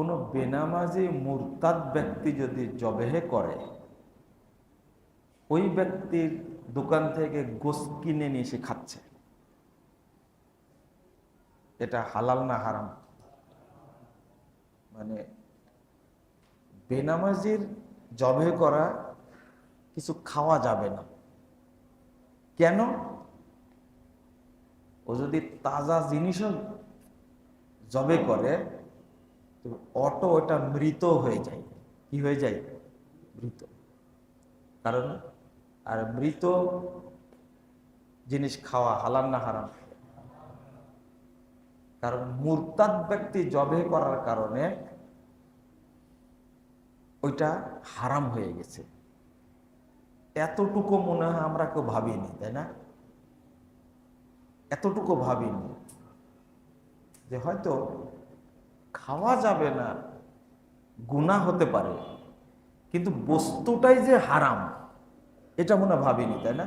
কোনো বেনামাজি মুরতাদ ব্যক্তি যদি জবেহে করে, ওই ব্যক্তির দোকান থেকে গোস কিনে নিয়ে এসে খাচ্ছে। এটা হালাল না হারাম? মানে বেনামাজির জবে করা কিছু খাওয়া যাবে না। কেন? ও যদি তাজা জিনিসও জবে করে অটো ওটা মৃত হয়ে যায়। কি হয়ে যায়? মৃত। কারণ আর মৃত জিনিস খাওয়া হালাল না হারাম? কারণ মুরতাদ ব্যক্তি জবে করার কারণে ওইটা হারাম হয়ে গেছে। এতটুকু মনে হয় আমরা কেউ ভাবিনি, তাই না? এতটুকু ভাবিনি যে হয়তো খাওয়া যাবে না গুণা হতে পারে। কিন্তু বস্তুটাই যে হারাম, এটা মনে ভাবিনি, তাই না?